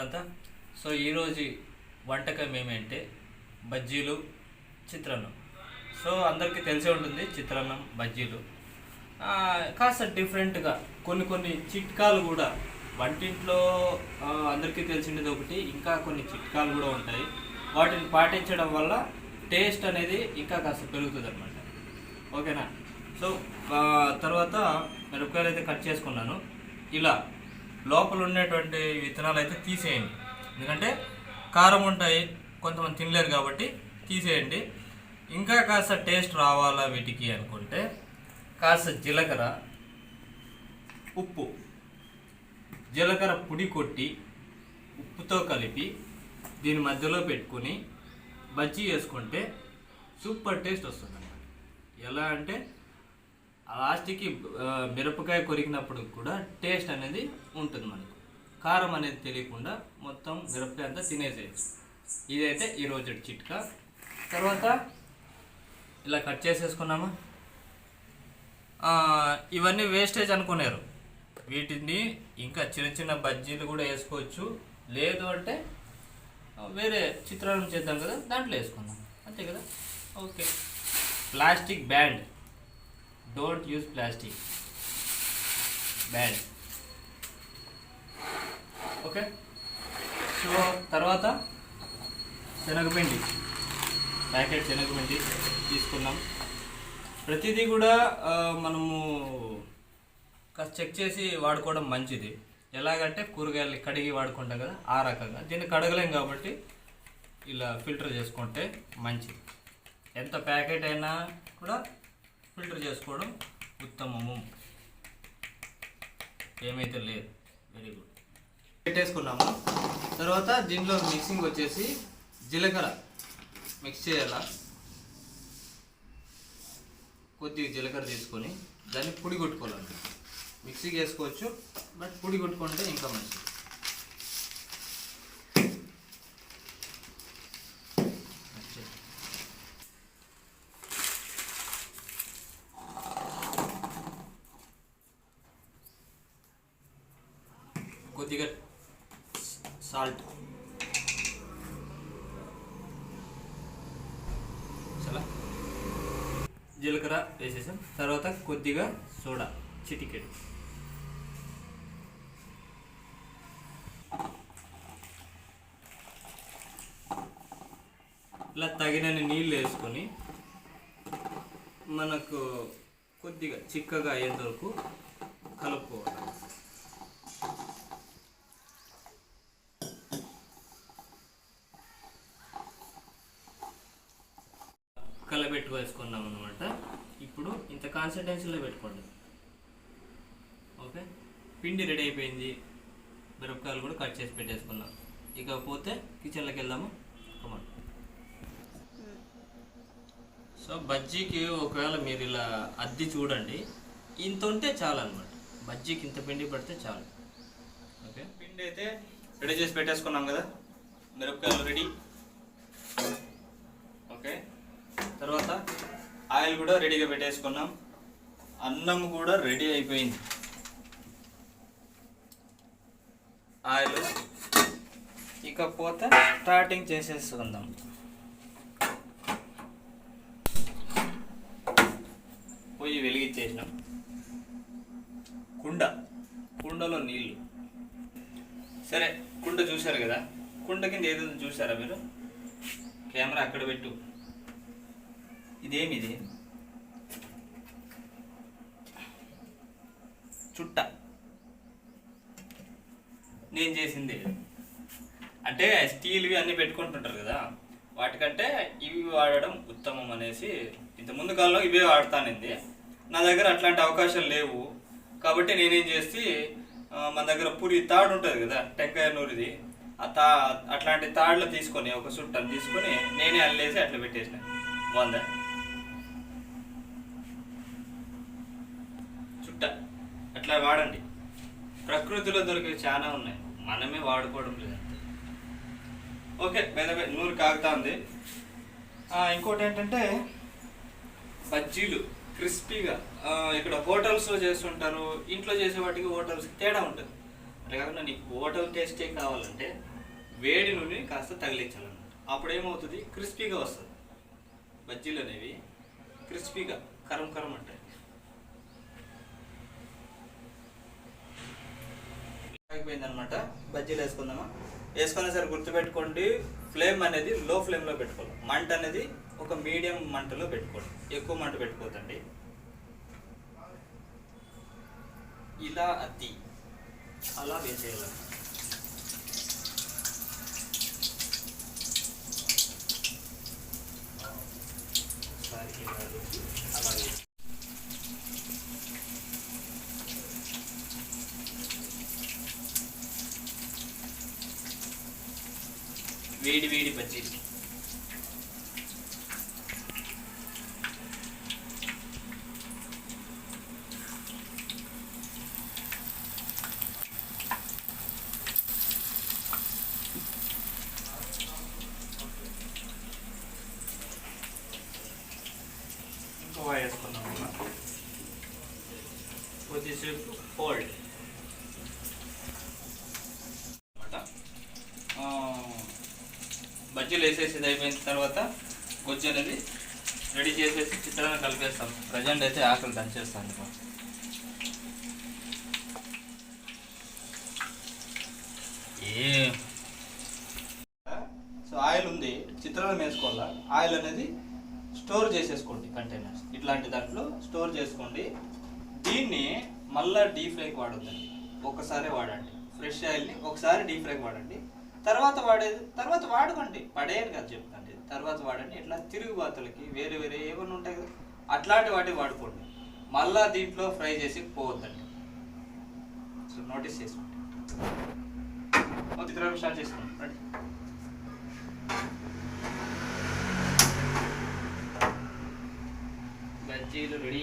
తర్వాత సో ఈరోజు వంటకం ఏమంటే బజ్జీలు చిత్రాన్నం. సో అందరికీ తెలిసే ఉంటుంది చిత్రాన్నం బజ్జీలు. కాస్త డిఫరెంట్గా కొన్ని కొన్ని చిట్కాలు కూడా వంటింట్లో అందరికీ తెలిసిండేది ఒకటి ఇంకా కొన్ని చిట్కాలు కూడా ఉంటాయి. వాటిని పాటించడం వల్ల టేస్ట్ అనేది ఇంకా కాస్త పెరుగుతుంది అనమాట ఓకేనా? సో తర్వాత మిరపకాయలు అయితే కట్ చేసుకున్నాను. ఇలా లోపల ఉండేటువంటి విత్తనాలు అయితే తీసేయండి. ఎందుకంటే కారం ఉంటాయి కొంతమంది తినలేరు కాబట్టి తీసేయండి. ఇంకా కాస్త టేస్ట్ రావాలా వీటికి అనుకుంటే కాస్త జీలకర్ర ఉప్పు జీలకర్ర పొడి కొట్టి ఉప్పుతో కలిపి దీని మధ్యలో పెట్టుకొని బజ్జీ వేసుకుంటే సూపర్ టేస్ట్ వస్తుంది ఎలా అంటే లాస్ట్కి మిరపకాయ కొరికినప్పుడు కూడా టేస్ట్ అనేది ఉంటుంది మనకు. కారం అనేది తెలియకుండా మొత్తం మిరపకాయ అంతా తినేసేయచ్చు. ఇదైతే ఈరోజు చిట్కా. తర్వాత ఇలా కట్ చేసేసుకున్నామా? ఇవన్నీ వేస్టేజ్ అనుకున్నారు. వీటిని ఇంకా చిన్న చిన్న బజ్జీలు కూడా వేసుకోవచ్చు. లేదు అంటే వేరే చిత్రాలను చేద్దాం కదా దాంట్లో వేసుకుందాం. అంతే కదా? Okay. Plastic band. Don't use plastic bad okay so తర్వాత శనగపిండి. ప్యాకెట్ శనగపిండి తీసుకున్నాం. ప్రతిదీ కూడా మనము కాస్త చెక్ చేసి వాడుకోవడం మంచిది. ఎలాగంటే కూరగాయలు కడిగి వాడుకుంటాం కదా ఆ రకంగా. దీన్ని కడగలేం కాబట్టి ఇలా ఫిల్టర్ చేసుకుంటే మంచిది. ఎంత ప్యాకెట్ అయినా కూడా ఫిల్టర్ చేసుకోవడం ఉత్తమము. ఏమైతే లేదు. వెరీ గుడ్ పెట్టేసుకున్నాము. తర్వాత దీంట్లో మిక్సింగ్ వచ్చేసి జీలకర్ర మిక్స్ చేయాలా? కొద్దిగా జీలకర్ర తీసుకొని దాన్ని పొడి కొట్టుకోవాలండి మిక్సీకి వేసుకోవచ్చు బట్ పొడి కొట్టుకుంటే ఇంకా మంచిది. కొద్దిగా సాల్ట్. చాలా జీలకర్ర వేసేసాం. తర్వాత కొద్దిగా సోడా చిటికెడు. ఇలా తగినన్ని నీళ్ళు వేసుకొని మనకు కొద్దిగా చిక్కగా అయ్యేంత వరకు కలుపుకోవాలి. కలబెట్టు వేసుకున్నాం అనమాట ఇప్పుడు ఇంత కాన్సిస్టెన్సీలో పెట్టుకోండి. ఓకే? పిండి రెడీ అయిపోయింది. మిరపకాయలు కూడా కట్ చేసి పెట్టేసుకున్నాం ఇకపోతే కిచెన్లోకి వెళ్దాము. కమాన్ సో బజ్జీకి ఒకవేళ మీరు ఇలా అద్ది చూడండి. ఇంత ఉంటే చాలు అనమాట బజ్జీకి ఇంత పిండి పడితే చాలు. ఓకే? పిండి అయితే రెడీ చేసి పెట్టేసుకున్నాం కదా. మిరపకాయలు రెడీ. ఓకే? తర్వాత ఆయిల్ కూడా రెడీగా పెట్టేసుకున్నాం. అన్నం కూడా రెడీ అయిపోయింది. ఆయిల్. ఇకపోతే స్టార్టింగ్ చేసేసుకుందాం. పొయ్యి వెలిగించేసినాం. కుండ. కుండలో నీళ్ళు. సరే కుండ చూశారు కదా? కుండ కింద ఏదో చూసారా మీరు? కెమెరా అక్కడ పెట్టు. ఇదేమిది? చుట్ట. నేను చేసింది. అంటే స్టీల్వి అన్నీ పెట్టుకుంటుంటారు కదా వాటికంటే ఇవి వాడడం ఉత్తమం అనేసి ఇంత ముందు కాలంలో ఇవే వాడతానింది. నా దగ్గర అట్లాంటి అవకాశాలు లేవు. కాబట్టి నేనేం చేసి మన దగ్గర పూరి తాడు ఉంటుంది కదా టెంకాయ నూరిది ఆ తా అట్లాంటి తాడులు తీసుకొని ఒక సుట్టను తీసుకొని నేనే అల్లేసి అట్లా పెట్టేసిన. వంద చుట్ట అట్లా వాడండి. ప్రకృతిలో దొరికే చాలా ఉన్నాయి. మనమే వాడుకోవడం లేదు ఓకే మీద నూరు కాగుతా ఉంది. ఇంకోటి ఏంటంటే బజ్జీలు క్రిస్పీగా ఇక్కడ హోటల్స్లో చేస్తుంటారు. ఇంట్లో చేసే వాటికి హోటల్స్కి తేడా ఉంటుంది. అట్లా కాకుండా నీకు హోటల్ టేస్టే కావాలంటే వేడి నూనె కాస్త తగిలించాలన్నమాట. అప్పుడు ఏమవుతుంది? క్రిస్పీగా వస్తుంది. బజ్జీలు అనేవి క్రిస్పీగా కరం కరం అంటాయి. అయిపోయిందనమాట బజ్జీలు వేసుకుందామా? వేసుకునే సరే గుర్తుపెట్టుకోండి ఫ్లేమ్ అనేది లో ఫ్లేమ్లో పెట్టుకోవాలి. మంట అనేది ఒక మీడియం మంటలో పెట్టుకోండి. ఎక్కువ మంట పెట్టుకోవద్దండి. ఇలా అతి. అలా వేసేయాలి. సారీ ఇలా రుద్ది అలా వేసి వేడి వేడి బజ్జీలు. వేసుకున్నాం కొద్దిసేపు హోల్డ్ అన్నమాట ఆ, గుజ్జులు వేసేసి అయిపోయిన తర్వాత గుజ్జు అనేది రెడీ చేసేసి చిత్రాన్ని కలిపేస్తాం. ప్రజెంట్ అయితే ఆకలి దంచేస్తాను ఇప్పుడు. ఏ? సో ఆయిల్ ఉంది. చిత్రాలు వేసుకోవాలా? ఆయిల్ అనేది స్టోర్ చేసేసుకోండి కంటైనర్స్. ఇట్లాంటి దాంట్లో స్టోర్ చేసుకోండి. దీన్ని మళ్ళీ డీప్ ఫ్రైకి వాడొద్దండి. ఒకసారి వాడండి. ఫ్రెష్ ఆయిల్ని ఒకసారి డీప్ ఫ్రైకి వాడండి. తర్వాత వాడేది తర్వాత వాడుకోండి. పడేయను కదా చెప్తాండి. తర్వాత వాడండి. ఇట్లా తిరుగుబాతులకి వేరే వేరే ఏమైనా ఉంటాయి కదా అట్లాంటి వాటి వాడుకోండి. మళ్ళా దీంట్లో ఫ్రై చేసి పోవద్దండి. సో నోటీస్ చేసుకోండి ఒక చిత్రం స్టార్ట్ చేసుకోండి బజ్జీలు రెడీ.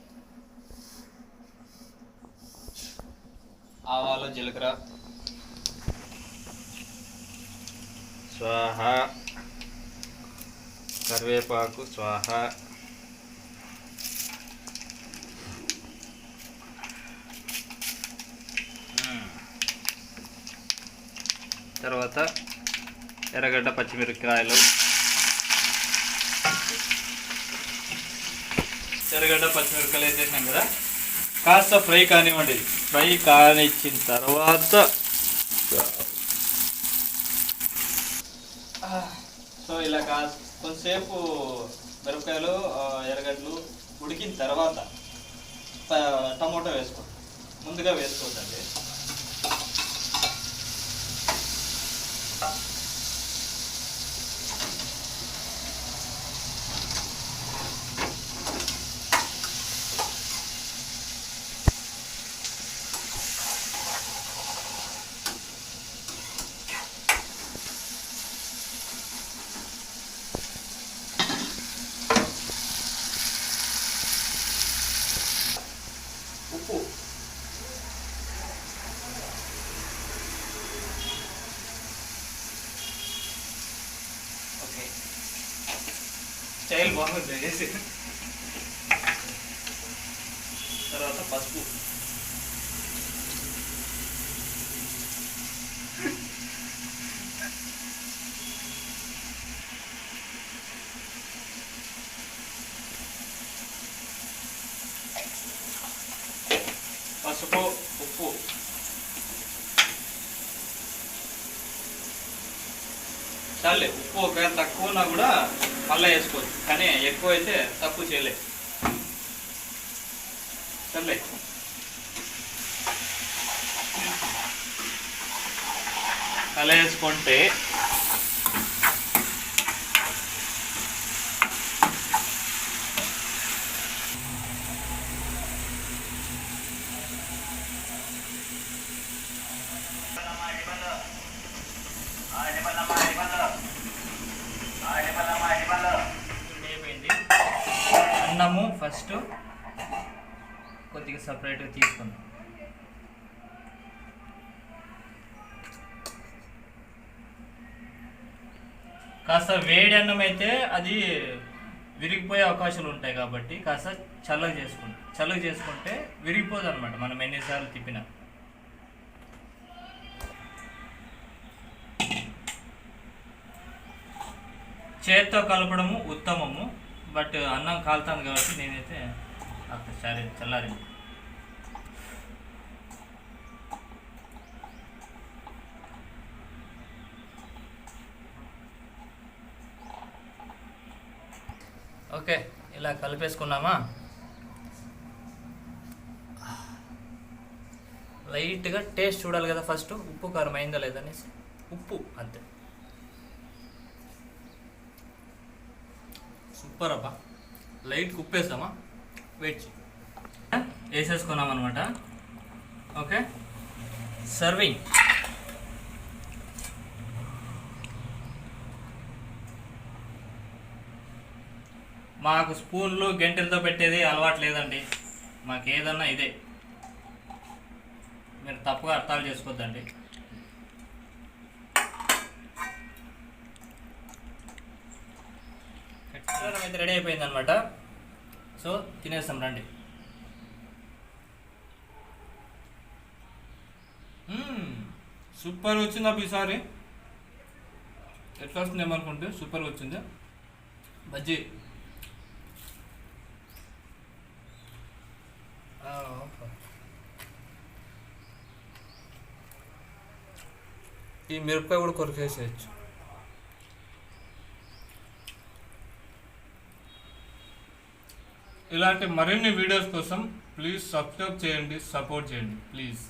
ఆవాలు జీలకర్ర. స్వాహ. కరివేపాకు స్వాహ. తర్వాత ఎర్రగడ్డ పచ్చిమిరపకాయలు. ఎర్రగడ్డ పచ్చిమిరపకాయలు వేసేసాం కదా? కాస్త ఫ్రై కానివ్వండి. ఫ్రై కానిచ్చిన తర్వాత సో ఇలా కా కొంతసేపు మిరపకాయలు ఎర్రగడ్డలు ఉడికిన తర్వాత ట- టమోటా వేసుకోండి. ముందుగా వేసుకోవద్దండి ఉప్పు ఓకే బాగా బాగుంది వేసి తర్వాత పసుపు ఉప్పు చాలే ఉప్పు ఒకవేళ తక్కువ ఉన్నా కూడా మళ్ళీ వేసుకోవచ్చు. కానీ ఎక్కువ అయితే తక్కువ చేయలే. సర్లే అలా వేసుకుంటే ఫస్ట్ కొద్దిగా సపరేట్గా తీసుకుందాం. కాస్త వేడి అన్నం అయితే అది విరిగిపోయే అవకాశాలు ఉంటాయి కాబట్టి కాస్త చల్లగా చేసుకుంటాం చల్లగా చేసుకుంటే విరిగిపోదు అనమాట మనం ఎన్నిసార్లు తిప్పినా. చేత్తో కలపడము ఉత్తమము. బట్ అన్నం కాలుతాను కాబట్టి నేనైతే అక్కడ సరే చల్లారి. ఓకే ఇలా కలిపేసుకున్నామా? లైట్గా టేస్ట్ చూడాలి కదా ఫస్ట్. ఉప్పు కారం అయిందా లేదనేసి ఉప్పు అంతే. సూపర్ అబ్బా లైట్ కుప్పేస్తామా వెయిట్ వేసేసుకున్నాం అనమాట ఓకే? సర్వింగ్ మాకు స్పూన్లు గంటెలతో పెట్టేది అలవాటు లేదండి మాకు ఏదన్నా ఇదే. మీరు తప్పుగా అర్థాలు చేసుకోవద్దండి. కచ్చితంగా అయితే రెడీ అయిపోయింది అనమాట సో తినేస్తాం రండి. సూపర్ వచ్చింది అప్పుడు ఈసారి. ఎట్లా వస్తుంది ఏమనుకుంటే సూపర్ వచ్చింది. బజ్జీ. ఈ మిరపకాయ కూడా కొరికేసేయచ్చు. ఇలాంటి మరిన్ని వీడియోస్ కోసం ప్లీజ్ సబ్స్క్రైబ్ చేయండి సపోర్ట్ చేయండి ప్లీజ్